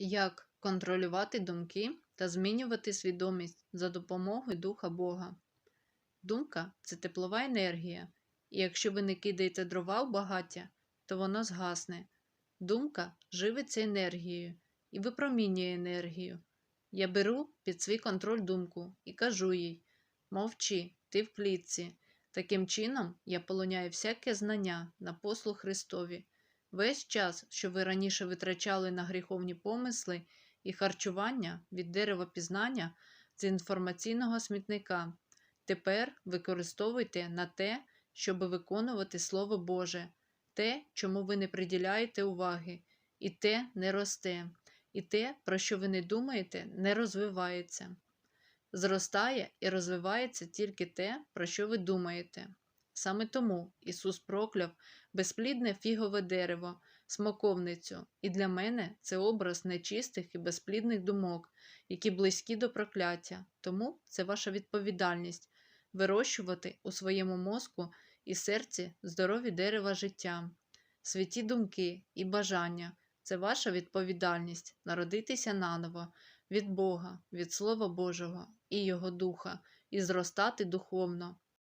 Як контролювати думки та змінювати свідомість за допомогою Духа Бога. Думка це теплова енергія, і якщо ви не кидаєте дрова в багаття, то воно згасне. Думка живиться енергією і випромінює енергію. Я беру під свій контроль думку і кажу їй: мовчи, ти в клітці. Таким чином я полоняю всяке знання на послуг Христові. Весь час, що ви раніше витрачали на гріховні помисли і харчування від дерева пізнання з інформаційного смітника, тепер використовуйте на те, щоб виконувати Слово Боже, те, чому ви не приділяєте уваги, і те не росте, і те, про що ви не думаєте, не розвивається. Зростає і розвивається тільки те, про що ви думаєте. Саме тому Ісус прокляв безплідне фігове дерево, смоковницю, і для мене це образ нечистих і безплідних думок, які близькі до прокляття. Тому це ваша відповідальність вирощувати у своєму мозку і серці здорові дерева життя, святі думки і бажання. Це ваша відповідальність народитися наново від Бога, від Слова Божого і Його Духа, і зростати духовно.